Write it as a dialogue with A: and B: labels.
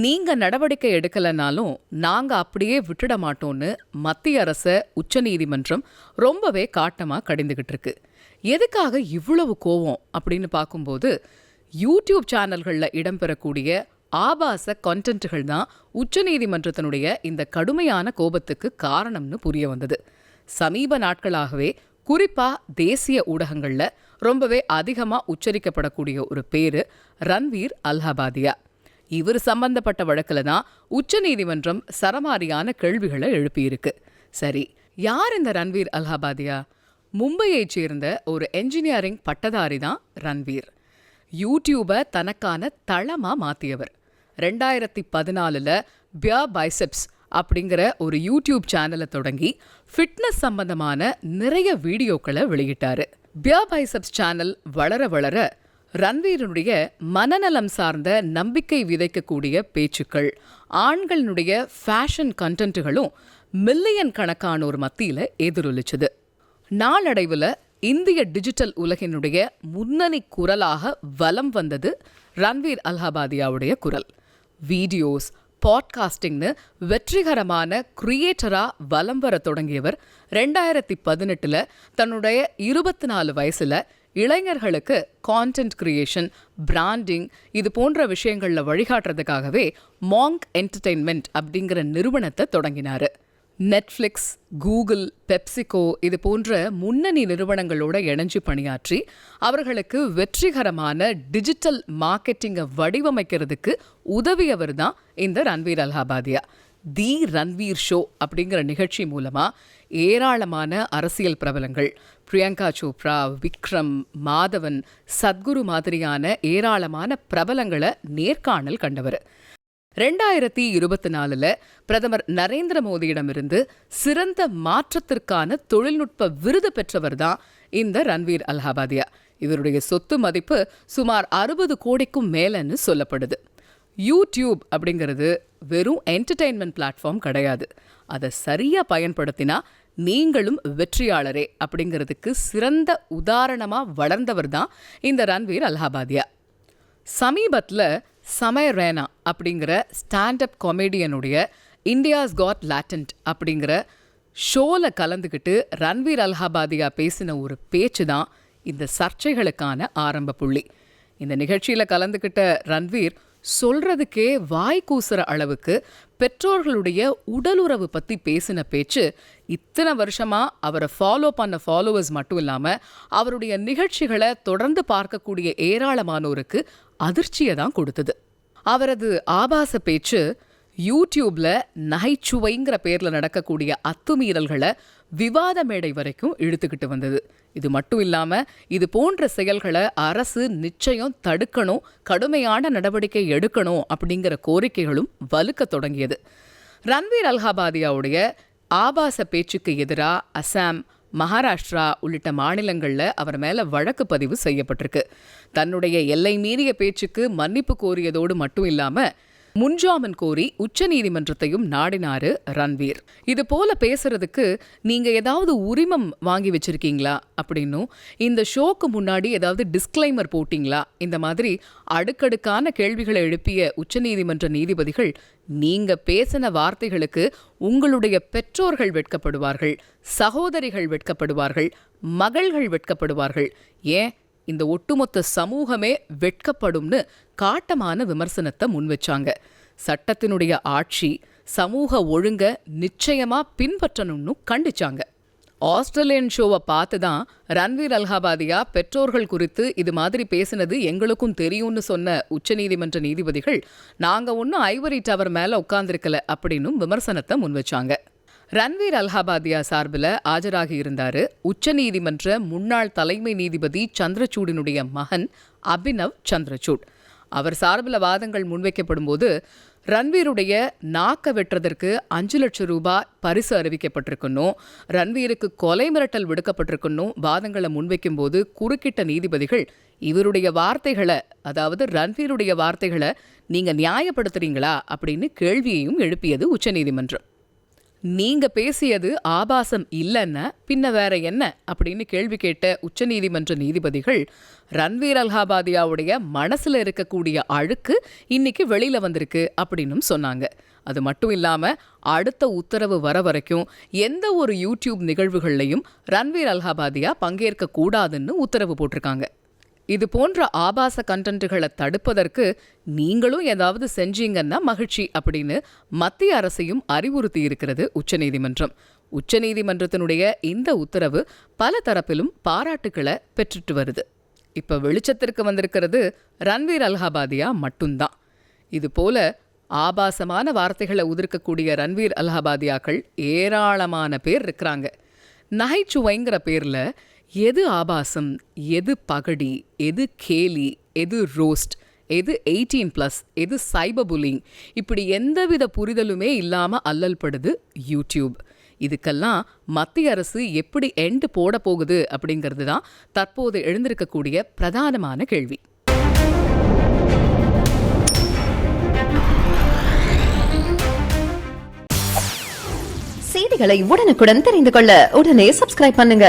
A: நீங்க நடவடிக்கை எடுக்கலைனாலும் நாங்க அப்படியே விட்டுட மாட்டோம்னு மத்திய அரச உச்சநீதிமன்றம் ரொம்பவே காட்டமா கடிந்துகிட்டு இருக்கு. எதுக்காக இவ்வளவு கோவம் அப்படின்னு பார்க்கும்போது யூடியூப் சேனல்களில் இடம்பெறக்கூடிய ஆபாச கண்டென்ட்டுகள் தான் உச்சநீதிமன்றத்தினுடைய இந்த கடுமையான கோபத்துக்கு காரணம்னு புரிய வந்தது. சமீப நாட்களாகவே குறிப்பா தேசிய ஊடகங்கள்ல ரொம்பவே அதிகமா உச்சரிக்கப்படக்கூடிய ஒரு பேரு ரன்வீர் அல்ஹாபாதியா இவர் சம்பந்தப்பட்ட வழக்குல தான் உச்சநீதிமன்றம் சரமாரியான கேள்விகளை எழுப்பியிருக்கு. சரி யார் இந்த ரன்வீர் அல்ஹாபாதியா? மும்பையைச் சேர்ந்த ஒரு என்ஜினியரிங் பட்டதாரி தான் ரன்வீர். யூடியூபை தனக்கான தளமா மாத்தியவர். ரெண்டாயிரத்தி பதினாலுல பியா பைசெப்ஸ் அப்படிங்கிற ஒரு யூடியூப் சேனலை தொடங்கி ஃபிட்னஸ் சம்பந்தமான நிறைய வீடியோக்களை வெளியிட்டாரு. பியா பைசெப்ஸ் சேனல் வளர வளர ரன்வீரனுடைய மனநலம் சார்ந்த நம்பிக்கை விதைக்கக்கூடிய பேச்சுக்கள் ஆண்களினுடைய ஃபேஷன் கண்டென்ட்டுகளும் மில்லியன் கணக்கானோர் மத்தியில எதிரொலிச்சது. நாளடைவில் இந்திய டிஜிட்டல் உலகினுடைய முன்னணி குரலாக வலம் வந்தது ரன்வீர் அல்ஹாபாதியாவுடைய குரல். வீடியோஸ் பாட்காஸ்டிங்னு வெற்றிகரமான கிரியேட்டரா வலம் வர தொடங்கியவர் ரெண்டாயிரத்தி பதினெட்டுல தன்னுடைய இருபத்தி நாலு வயசுல இளைஞர்களுக்கு கான்டென்ட் கிரியேஷன் பிராண்டிங் இது போன்ற விஷயங்களில் வழிகாட்டுறதுக்காகவே மாங்க் என்டர்டெயின்மெண்ட் அப்படிங்கிற நிறுவனத்தை தொடங்கினாரு. நெட்ஃப்ளிக்ஸ் கூகுள் பெப்சிகோ இது போன்ற முன்னணி நிறுவனங்களோட இணைஞ்சு பணியாற்றி அவர்களுக்கு வெற்றிகரமான டிஜிட்டல் மார்க்கெட்டிங்கை வடிவமைக்கிறதுக்கு உதவியவர் தான் இந்த ரன்வீர் அல்ஹாபாதியா தி ரன்வீர் ஷோ அப்படிங்கிற நிகழ்ச்சி மூலமா ஏராளமான அரசியல் பிரபலங்கள் பிரியங்கா சோப்ரா விக்ரம் மாதவன் சத்குரு மாதிரியான ஏராளமான பிரபலங்களை நேர்காணல் கண்டவர். ரெண்டாயிரத்தி இருபத்தி நாலுல பிரதமர் நரேந்திர மோடியிடமிருந்து சிறந்த மாற்றத்திற்கான தொழில்நுட்ப விருது பெற்றவர் தான் இந்த ரன்வீர் அல்ஹாபாதியா இவருடைய சொத்து மதிப்பு சுமார் அறுபது கோடிக்கும் மேலன்னு சொல்லப்படுது. யூடியூப் அப்படிங்கிறது வெறும் என்டர்டெயின்மெண்ட் பிளாட்ஃபார்ம் கிடையாது. அதை சரியா பயன்படுத்தினா நீங்களும் வெற்றியாளரே அப்படிங்கிறதுக்கு சிறந்த உதாரணமா வளர்ந்தவர் தான் இந்த ரன்வீர் அல்ஹாபாதியா சமீபத்தில் சமய ரேனா அப்படிங்கிற ஸ்டாண்டப் காமெடியனுடைய இந்தியாஸ் காட் லேட்டன்ட் அப்படிங்கிற ஷோவில் கலந்துக்கிட்டு ரன்வீர் அல்ஹாபாதியா பேசின ஒரு பேச்சு தான் இந்த சர்ச்சைகளுக்கான ஆரம்ப புள்ளி. இந்த நிகழ்ச்சியில் கலந்துக்கிட்ட ரன்வீர் சொல்றதுக்கே வாய் கூசுற அளவுக்கு பெற்றோர்களுடைய உடலுறவு பத்தி பேசின பேச்சு இத்தனை வருஷமா அவரை ஃபாலோ பண்ண ஃபாலோவர்ஸ் மட்டும் இல்லாம அவருடைய நிகழ்ச்சிகளை தொடர்ந்து பார்க்கக்கூடிய ஏராளமானோருக்கு அதிர்ச்சியை தான் கொடுத்தது. அவரது ஆபாச பேச்சு யூடியூப்ல நகைச்சுவைங்கிற பேர்ல நடக்கக்கூடிய அத்துமீறல்களை விவாத மேடை வரைக்கும் இழுத்துக்கிட்டு வந்தது. இது மட்டும் இல்லாம இது போன்ற செயல்களை அரசு நிச்சயம் தடுக்கணும் கடுமையான நடவடிக்கை எடுக்கணும் அப்படிங்கிற கோரிக்கைகளும் வலுக்க தொடங்கியது. ரன்வீர் அல்ஹாபாதியாவுடைய ஆபாச பேச்சுக்கு எதிராக அசாம் மகாராஷ்டிரா உள்ளிட்ட மாநிலங்களில் அவர் மேலே வழக்கு பதிவு செய்யப்பட்டிருக்கு. தன்னுடைய எல்லை மீறிய பேச்சுக்கு மன்னிப்பு கோரியதோடு மட்டும் இல்லாமல் முன்ஜாமீன் கோரி உச்சநீதிமன்றத்தையும் நாடினாரு ரன்வீர். இது போல பேசுறதுக்கு நீங்க ஏதாவது உரிமம் வாங்கி வச்சிருக்கீங்களா அப்படின்னும் இந்த ஷோக்கு முன்னாடி ஏதாவது டிஸ்க்ளைமர் போட்டிங்களா? இந்த மாதிரி அடுக்கடுக்கான கேள்விகளை எழுப்பிய உச்சநீதிமன்ற நீதிபதிகள் நீங்க பேசின வார்த்தைகளுக்கு உங்களுடைய பெற்றோர்கள் வெட்கப்படுவார்கள் சகோதரிகள் வெட்கப்படுவார்கள் மகள்கள் வெட்கப்படுவார்கள். ஏன்? இந்த ஒட்டுமொத்த சமூகமே வெட்கப்படும்னு காட்டமான விமர்சனத்தை முன்வச்சாங்க சட்டத்தினுடைய ஆட்சி சமூக ஒழுங்க நிச்சயமா பின்பற்றணும்னு கண்டிச்சாங்க. ஆஸ்திரேலியன் ஷோவை பார்த்து தான் ரன்வீர் அல்ஹாபாதியா பெற்றோர்கள் குறித்து இது மாதிரி பேசினது எங்களுக்கும் தெரியும்னு சொன்ன உச்சநீதிமன்ற நீதிபதிகள் நாங்கள் ஒன்றும் ஐவரி டவர் மேலே உட்காந்துருக்கல அப்படின்னும் விமர்சனத்தை முன்வச்சாங்க ரன்வீர் அல்ஹாபாதியா சார்பில் ஆஜராகியிருந்தாரு உச்சநீதிமன்ற முன்னாள் தலைமை நீதிபதி சந்திரசூடினுடைய மகன் அபினவ் சந்திரசூட். அவர் சார்பில் வாதங்கள் முன்வைக்கப்படும் போது ரன்வீருடைய நாக்க வெட்டுறதற்கு அஞ்சு லட்சம் ரூபாய் பரிசு அறிவிக்கப்பட்டிருக்கணும். ரன்வீருக்கு கொலை மிரட்டல் விடுக்கப்பட்டிருக்கணும். வாதங்களை முன்வைக்கும் போது குறுக்கிட்ட நீதிபதிகள் இவருடைய வார்த்தைகளை அதாவது ரன்வீருடைய வார்த்தைகளை நீங்க நியாயப்படுத்துறீங்களா அப்படின்னு கேள்வியையும் எழுப்பியது உச்சநீதிமன்றம் நீங்க பேசியது ஆபாசம் இல்லைன்னா பின்ன வேற என்ன? அப்படின்னு கேள்வி கேட்ட உச்சநீதிமன்ற நீதிபதிகள் ரன்வீர் அல்ஹாபாதியாவுடைய மனசுல இருக்கக்கூடிய அழுக்கு இன்னைக்கு வெளியில வந்திருக்கு அப்படின்னும் சொன்னாங்க. அது மட்டும் இல்லாம அடுத்த உத்தரவு வர வரைக்கும் எந்த ஒரு யூடியூப் நிகழ்வுகள்லையும் ரன்வீர் அல்ஹாபாதியா பங்கேற்க கூடாதுன்னு உத்தரவு போட்டிருக்காங்க. இது போன்ற ஆபாச கண்டென்ட்டுகளை தடுப்பதற்கு நீங்களும் ஏதாவது செஞ்சீங்கன்னா மகிழ்ச்சி அப்படின்னு மத்திய அரசையும் அறிவுறுத்தி இருக்கிறது உச்சநீதிமன்றம். உச்சநீதிமன்றத்தினுடைய இந்த உத்தரவு பல தரப்பிலும் பாராட்டுக்களை பெற்றுட்டு வருது. இப்ப வெளிச்சத்திற்கு வந்திருக்கிறது ரன்வீர் அல்ஹாபாதியா மட்டும்தான். இது போல ஆபாசமான வார்த்தைகளை உதிர்க்கக்கூடிய ரன்வீர் அல்ஹாபாதியாக்கள் ஏராளமான பேர் இருக்கிறாங்க. நகைச்சுவைங்கிற பேர்ல எது ஆபாசம் எது பகடி எது கேலி எது ரோஸ்ட் எது எயிட்டீன் ப்ளஸ் எது சைபர் புல்லிங் இப்படி எந்தவித புரிதலுமே இல்லாமல் அல்லல்படுது யூடியூப். இதுக்கெல்லாம் மத்திய அரசு எப்படி எண்டு போட போகுது அப்படிங்கிறது தான் தற்போது எழுந்திருக்கக்கூடிய பிரதானமான கேள்வி.
B: செய்திகளை உடனுக்குடன் தெரிந்து கொள்ள உடனே சப்ஸ்கிரைப் பண்ணுங்க.